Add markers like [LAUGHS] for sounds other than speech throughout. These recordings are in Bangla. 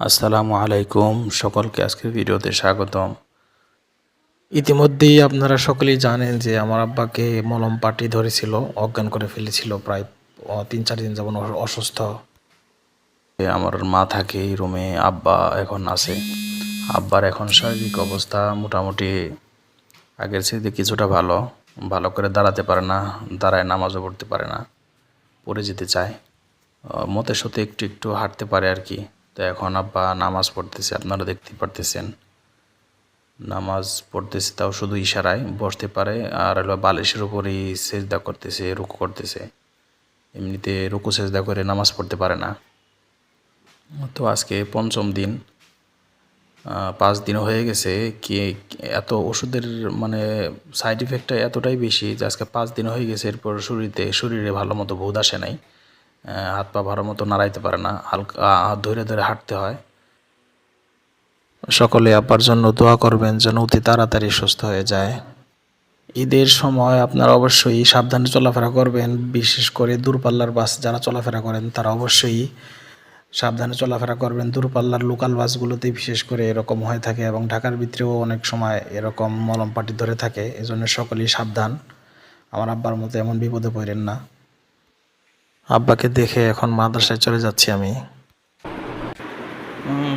আসসালামু আলাইকুম সকলকে আজকের ভিডিওতে স্বাগতম। ইতিমধ্যেই আপনারা সকলেই জানেন যে আমার আব্বাকে মলম পাটি ধরেছিল অজ্ঞান করে ফেলেছিল প্রায় তিন চার দিন যেমন অসুস্থ। আমার মা থাকে এই রুমে আব্বা এখন আছে। আব্বার এখন শারীরিক অবস্থা মোটামুটি আগের চেয়ে কিছুটা ভালো ভালো করে দাঁড়াতে পারে না দাঁড়ায় নামাজও পড়তে পারে না পড়ে যেতে চায়। মতে সতে একটু একটু হাঁটতে পারে আর কি। তো এখন আব্বা নামাজ পড়তেছে, আপনারা দেখতে পারতেছেন। নামাজ পড়তেছে তাও শুধু ইশারায় বসতে পারে আর হলো বালিশের উপরেই সেজদা করতেছে, রুকু করতেছে। এমনিতে রুকু সেজদা করে নামাজ পড়তে পারে না। তো আজকে পঞ্চম দিন পাঁচ দিন হয়ে গেছে। কি, এত ওষুধের মানে সাইড ইফেক্টটা এতটাই বেশি যে আজকে পাঁচ দিন হয়ে গেছে, এরপর শরীরে শরীরে ভালো মতো বোধ আসে নাই। হাত পা ভালো মতো নাড়াইতে পারে না, হালকা ধরে ধরে হাঁটতে হয়। সকলে আব্বার জন্য দোয়া করবেন যেন অতি তাড়াতাড়ি সুস্থ হয়ে যায়। ঈদের সময় আপনারা অবশ্যই সাবধানে চলাফেরা করবেন, বিশেষ করে দূরপাল্লার বাস যারা চলাফেরা করেন, তারা অবশ্যই সাবধানে চলাফেরা করবেন। দূরপাল্লার লোকাল বাসগুলোতে বিশেষ করে এরকম হয়ে থাকে এবং ঢাকার ভিতরেও অনেক সময় এরকম মলম পাটি ধরে থাকে, এজন্য সকলেই সাবধান। আমার আব্বার মতো এমন বিপদে পড়েন না। আব্বাকে দেখে এখন মাদ্রাসায় চলে যাচ্ছি আমি।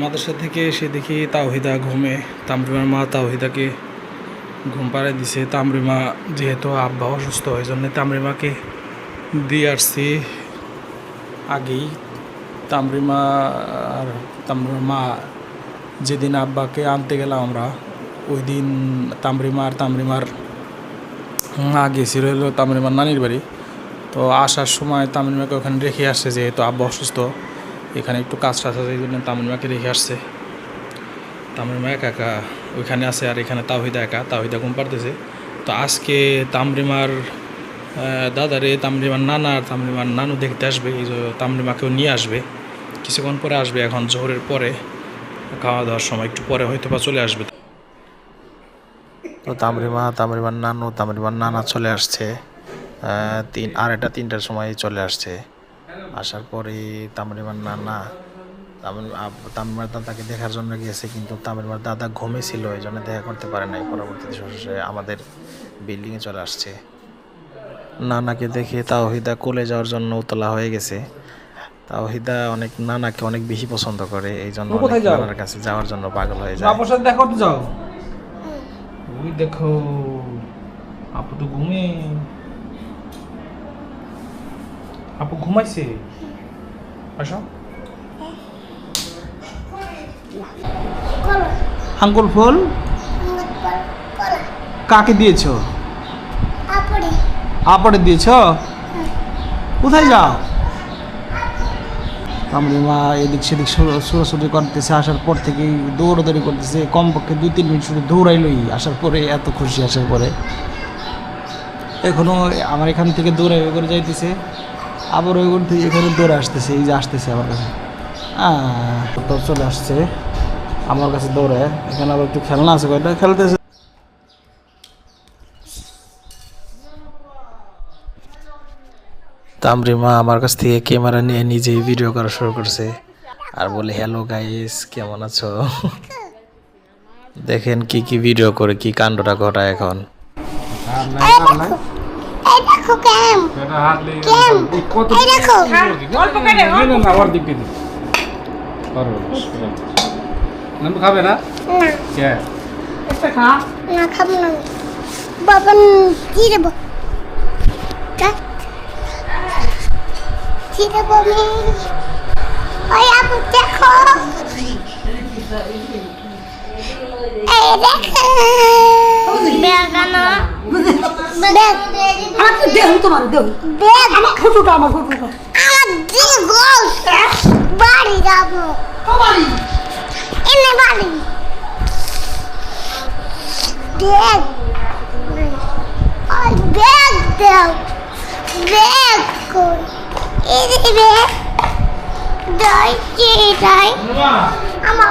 মাদ্রাসা থেকে এসে দেখি তাওহিদা ঘুমে। তামরিমার মা তাওহিদাকে ঘুম পাড়ায় দিছে। তামরিমা যেহেতু আব্বা অসুস্থ ওই জন্য তামরিমাকে দিয়ে আসছি আগেই। তামরিমা আর তামরিমার মা যেদিন আব্বাকে আনতে গেলাম আমরা ওই দিন তামরিমা আর তামরিমার মা গেছিল তামরিমার নানির বাড়ি। তো আসার সময় তামিলমাকে ওখানে রেখে আসছে, যেহেতু আব্বা অসুস্থ, এখানে একটু কাজ টাজ আছে, এই জন্য তামিলমাকে রেখে আসছে। তামিলমা একা একা ওইখানে আছে আর এখানে তাহিদা একা তাহিদা ঘুম পারতেছে তো আজকে তামরিমার দাদারে তামরিমার নানা আর তামরিমার নানু দেখতে আসবে, এই তামরিমাকেও নিয়ে আসবে। কিছুক্ষণ পরে আসবে, এখন জোহরের পরে খাওয়া দাওয়ার সময়, একটু পরে হয়তো বা চলে আসবে। তো তামরিমা, তামরিমার নানু, তামরিমার নানা চলে আসছে। তিন আড়াইটা তিনটার সময় চলে আসছে। আসার পরে তামরিমার নানা তামিল- আব- তামিলমার দাদাকে দেখার জন্য গিয়েছে কিন্তু তামিলমার দাদা ঘুমে ছিল এই জন্য দেখা করতে পারে নাই। পরবর্তীতে শ্বশুরে আমাদের বিল্ডিংয়ে চলে আসছে। নানাকে দেখে তাওহিদা কোলে যাওয়ার জন্য উতলা হয়ে গেছে। তাওহিদা অনেক নানাকে অনেক বেশি পছন্দ করে এই জন্য নানার কাছে যাওয়ার জন্য পাগল হয়ে যায়। আপুর সাথে দেখা করতে যাও? ওই দেখো আপু তো ঘুমে আপু, ঘুমাইছে? আসো। আঙ্গুল ফুল? কাকে দিয়েছ? আপড়ে দিয়েছ? কোথায় যাও? কামড়িমা এদিক সেদিক ছোটাছুটি করতেছে, আসার পর থেকেই দৌড়াদৌড়ি করতেছে। কমপক্ষে দুই, তিন মিনিট শুধু দৌড়াইলই, আসার পরে এত খুশি, আসার পরে। এখনও আমার এখান থেকে দৌড়াই করে যাইতেছে। আবার ওই থেকে এখানে দৌড়ে আসতেছে এই যে আসতেছে আমার কাছে। তো চলে আসছে আমার কাছে দৌড়ে। এখানে আবার একটু খেলনা আছে কয়টা খেলতেছে? তামরিমা আমার কাছ থেকে ক্যামেরা নিয়ে নিজেই ভিডিও করা শুরু করছে। আর বলে হ্যালো গাইস কেমন আছো? দেখেন কি কি ভিডিও করে কি কাণ্ডটা ঘটায় এখন। দেখো কেম। কেম। এই দেখো। আমার দিক দিয়ে নাম খাবে না? না। কে? না খাব না। বাবা কি দেবো? কা- কি দেবো আমি? ওই আপু দেখো। দেখো দেহ তোমার ব্যাগ আমার ফটোটা আমার ফটোটা আমার দিকে গোল বাড়ি যাব বাড়ি ব্যাগ ওই ব্যাগ দাও ব্যাগ কই এই যে ব্যাগ দাই চিটাই আমার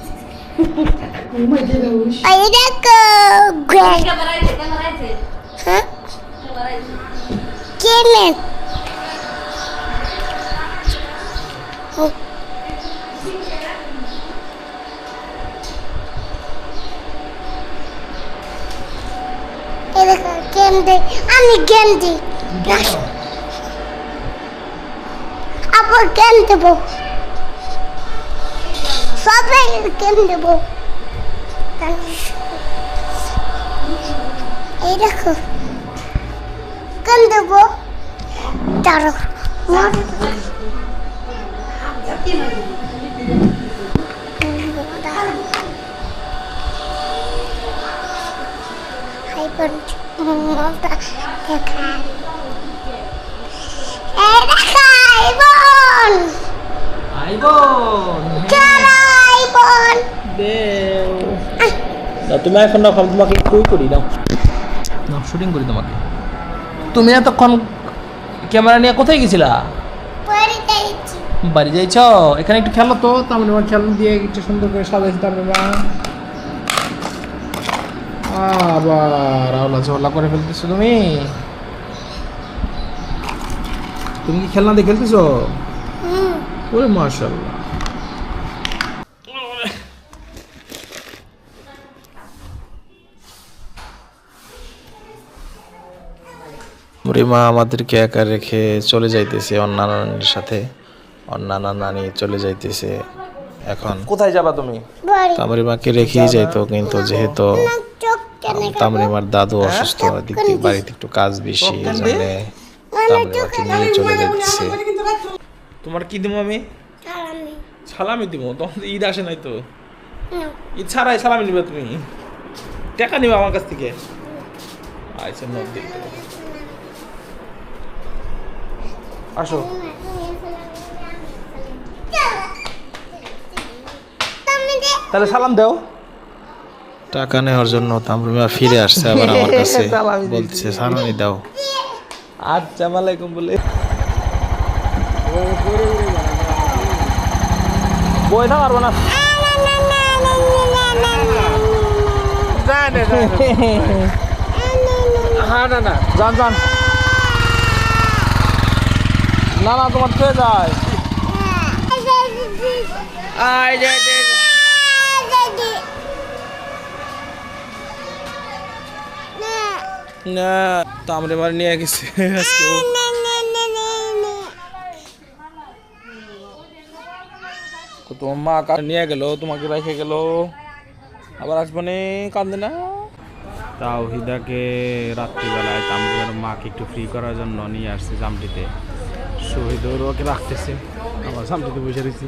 দেখো গ্রেট ক্যামেরা আছে ক্যামেরা আছে হ্যাঁ ক্যামেরা আছে কেনে সবাই গেম দেবো এই দেখো গেম দেবো মমতা দেখা এই দেখা আইবন আইবন চলো আইবন দেও দাও তুমি এখন না তোমাকে কই করি দাও না শুটিং করি তোমাকে। তুমি এতক্ষণ ক্যামেরা নিয়ে কোথায় গেছিলা? বাড়ি যাইছ। এখানে একটু খেলো তো তারপরে মা খেলো দিয়ে একটু সুন্দর করে সাজাইছি তারপরে মা আবার আওলা ঝোলা করে ফেলতেছো তুমি। তুমি কি খেলনা দিয়ে খেলতেছো? ওরে মাশাল্লাহ। বুড়িমা আমাদেরকে একা রেখে চলে যাইতেছে অন্যান্যের সাথে। অন্যান্য নানি চলে যাইতেছে এখন। কোথায় যাবা তুমি? তামরিমাকে রেখেই যাইতো কিন্তু যেহেতু তামরিমার দাদু অসুস্থ দিক থেকে বাড়িতে একটু কাজ বেশি জন্য তামরিমাকে নিয়ে চলে যাইতেছে। তোমার কি দিব আমি? সালামি দিব তখন ঈদ আসে নাই তো? ঈদ ছাড়াই সালামি নিবে তুমি? টাকা নিবে আমার কাছ থেকে? আচ্ছা নোট দিয়ে দেবো। আসো তাহলে সালাম দাও টাকা নেওয়ার জন্য তামরিমা ফিরে আসছে আবার আমার কাছে। বলছে সালামি দাও আচ্ছা মালাইকুম বলে বই না পারব না হ্যাঁ না না যান যান না না তোমার খেয়ে যায়। না তামরে মার নিয়ে গেছে। আজকে তোমার মা কা নিয়ে গেল? তোমাকে রেখে গেল। আবার আসব নে কান্দে না। তাও হিদাকে রাত্রিবেলায় তামরিমার মাকে একটু ফ্রি করার জন্য নিয়ে আসছে জামটিতে। শহীদর ওকে রাখতেছে। আমার জামটিতে বসে রয়েছি।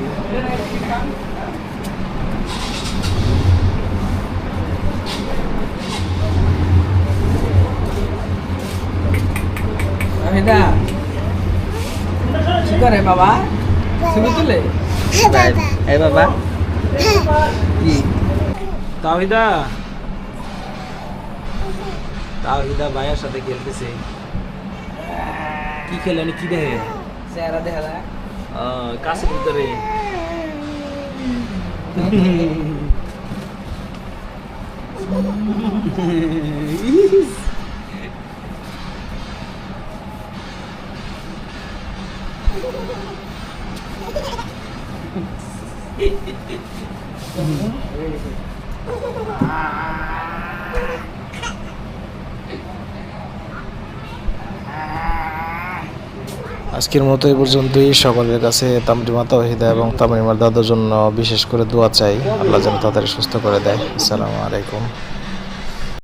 মেঘা কি করে বাবা? ছবি তুলে? হ্যাঁ, এই বাবা। কি? তাহিদা। তাহিদা ভাইয়ের সাথে খেলতেছে। কি খেলেন কি দেখে চেহারা দেখা যায়। কাছে ভিতরে। Yes. [LAUGHS] আজকের মতো এই পর্যন্তই। সকলের কাছে তামুড়ি মাতা ওহিদা এবং তামরিমার দাদার জন্য বিশেষ করে দোয়া চাই। আল্লাহ যেন তাদের সুস্থ করে দেয়। আসসালামু আলাইকুম।